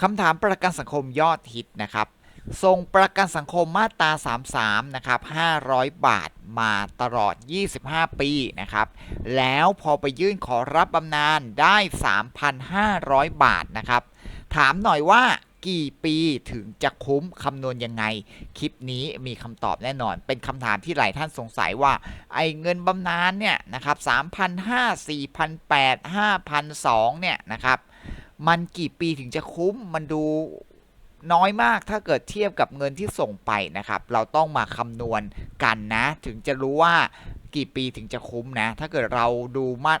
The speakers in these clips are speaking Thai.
คำถามประกันสังคมยอดฮิตนะครับส่งประกันสังคมมาตรา 33 นะครับ 500 บาทมาตลอด 25 ปีนะครับ แล้วพอไปยื่นขอรับบำนาญได้ 3,500 บาทนะครับ ถามหน่อยว่ากี่ปีถึงจะคุ้มคำนวณยังไง คลิปนี้มีคำตอบแน่นอน เป็นคำถามที่หลายท่านสงสัยว่า ไอ้เงินบำนาญเนี่ยนะครับ3,500 4,800 5,200เนี่ยนะครับ มันกี่ปีถึงจะคุ้มมันดูน้อยมากถ้าเกิดเทียบกับเงินที่ส่งไปนะครับ เราต้องมาคำนวณกันนะ ถึงจะรู้ว่ากี่ปีถึงจะคุ้มนะ ถ้าเกิดเราดูมา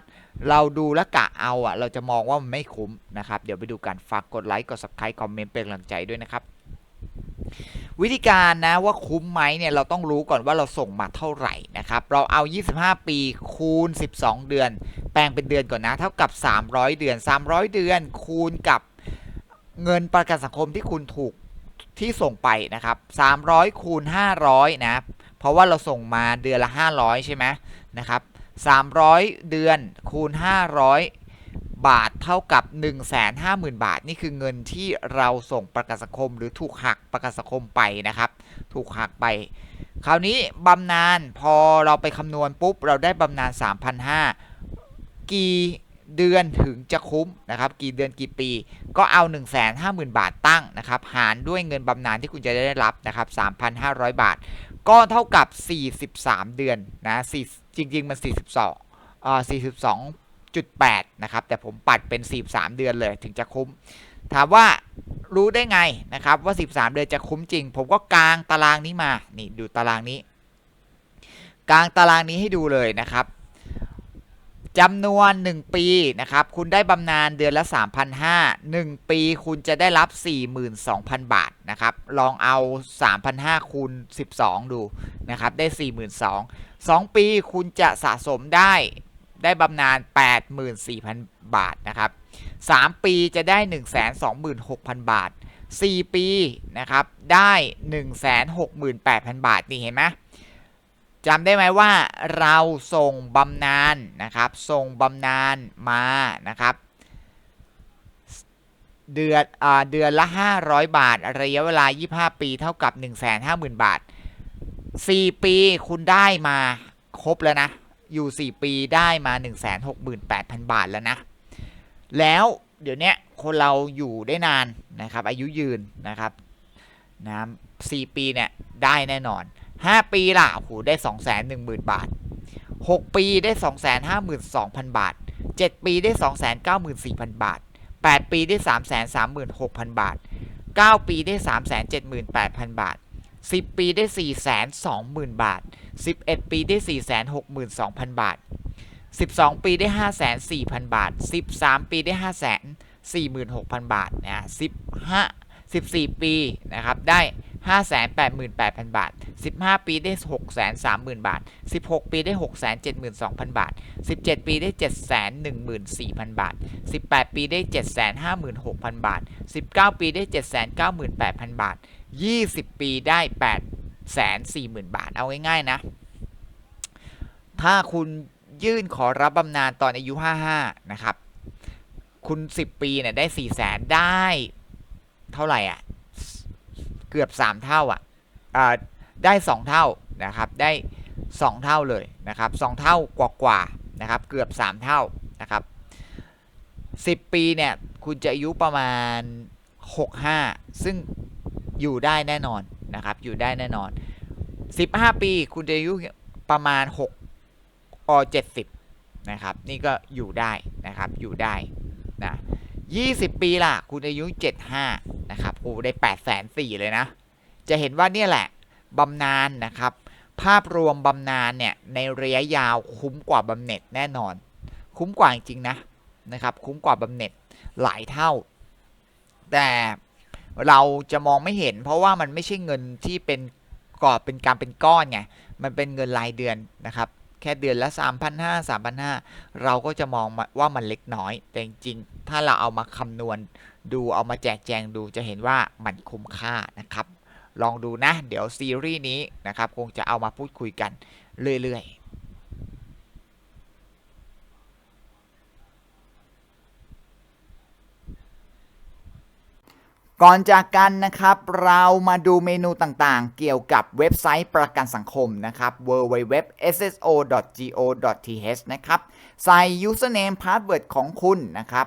เราดูและกะเอาอะเราจะมองว่ามันไม่คุ้มนะครับ เดี๋ยวไปดูกันฝากกดไลค์กด subscribe คอมเมนต์เป็นกำลังใจด้วยนะครับ วิธีการนะว่าคุ้มไหมเนี่ยเราต้องรู้ก่อนว่าเราส่งมาเท่าไหร่นะครับ เราเอา 25 ปีคูณ 12 เดือน แปลงเป็นเดือนก่อนนะ เท่ากับ 300 เดือน 300 เดือนคูณกับเงินประกันสังคมที่คุณถูกที่ส่งไปนะครับ 300 คูณ 500 นะ เพราะว่าเราส่งมาเดือนละ 500 ใช่ไหมนะครับ 300 เดือนคูณ 500 บาทเท่ากับ 150,000 บาท นี่คือเงินที่เราส่งประกันสังคมหรือถูกหักประกันสังคมไปนะครับ ถูกหักไป คราวนี้บำนาญพอเราไปคำนวณปุ๊บ เราได้บำนาญ3,500 กี่เดือนถึงจะคุ้มนะครับ กี่เดือนกี่ปี ก็เอา 150,000 บาทตั้งนะครับ หารด้วยเงินบำนาญที่คุณจะได้รับนะครับ3,500 บาท ก็เท่ากับ 43 เดือนนะจริงๆมัน 42อ่า 42.8นะครับ แต่ผมปัดเป็น43เดือนเลยถึงจะคุ้ม ถามว่ารู้ได้ไงนะครับว่า 13 เดือนจะคุ้มจริง ผมก็กางตารางนี้มา นี่ดูตารางนี้ กางตารางนี้ให้ดูเลยนะครับจำนวน 1 ปีนะครับ คุณได้บำนาญเดือนละ 3,500 1 ปีคุณจะได้รับ 42,000 บาทนะครับ ลองเอา 3,500คูณ12 ดูนะครับ ได้ 42,000 2 ปีคุณจะสะสมได้ ได้บำนาญ84,000 บาทนะครับ 3 ปีจะได้ 126,000 บาท 4 ปีนะครับได้ 168,000 บาท นี่เห็นไหมจำได้ไหมว่าเราส่งบำนาญนะครับ ส่งบำนาญมานะครับ เดือนเดือนละ 500 บาท ระยะเวลา 25 ปีเท่ากับ 150,000 บาท 4 ปีคุณได้มาครบแล้วนะ อยู่ 4 ปีได้มา 168,000 บาทแล้วนะ แล้วเดี๋ยวนี้คนเราอยู่ได้นานนะครับ อายุยืนนะครับนะ4ปีเนี่ยได้แน่นอน 5 ปีล่ะโหได้ 2 1 0 0 0 0 บาท 6 ปีได้ 252,000 บาท 7 ปีได้ 294,000 บาท 8 ปีได้ 336,000 บาท 9 ปีได้ 378,000 บาท 10 ปีได้ 420,000 บาท 11 ปีได้ 462,000 บาท 12 ปีได้ 504,000 บาท 13 ปีได้ 546,000 บาทนะ15 14 ปีนะครับได้ 588,000 บาท 15 ปีได้ 630,000 บาท 16 ปีได้ 672,000 บาท 17 ปีได้ 714,000 บาท 18 ปีได้ 756,000 บาท 19 ปีได้ 798,000 บาท 20 ปีได้ 840,000 บาท เอาง่ายๆนะ ถ้าคุณยื่นขอรับบำนาญตอนอายุ 55 นะครับ คุณ 10 ปีเนี่ยได้ 4 0 0 0 0ได้เท่าไหร่อะ เกือบ 3 เท่าอะ ได้ 2 เท่านะครับได้ 2 เท่าเลยนะครับ2เท่ากว่ากว่านะครับเกือบ 3 เท่านะครับ10 ปีเนี่ยคุณจะอายุประมาณ 65 ซึ่งอยู่ได้แน่นอนนะครับอยู่ได้แน่นอน 15 ปีคุณจะอายุประมาณ6อ70นะครับนี่ก็อยู่ได้นะครับอยู่ได้นะ20 ปีล่ะคุณอายุ 75นะครับโอ้ได้8แสนสี่เลยนะจะเห็นว่าเนี่ยแหละ บำนาญนนะครับ ภาพรวมบำนาญเนี่ยในระยะยาวคุ้มกว่าบำเหน็จแน่นอน คุ้มกว่าจริงๆนะนะครับ คุ้มกว่าบำเหน็จหลายเท่า แต่เราจะมองไม่เห็น เพราะว่ามันไม่ใช่เงินที่เป็นกอบเป็นการเป็นก้อนไงมันเป็นเงินรายเดือนนะครับ แค่เดือนละ3,500 3,500 เราก็จะมองว่ามันเล็กน้อย แต่จริงๆ ถ้าเราเอามาคำนวณดูเอามาแจกแจงดูจะเห็นว่ามันคุ้มค่านะครับ ลองดูนะ เดี๋ยวซีรีส์นี้นะครับคงจะเอามาพูดคุยกันเรื่อยๆก่อนจากกันนะครับ เรามาดูเมนูต่างๆ เกี่ยวกับเว็บไซต์ประกันสังคมนะครับ www.sso.go.th นะครับ ใส่ username password ของคุณนะครับ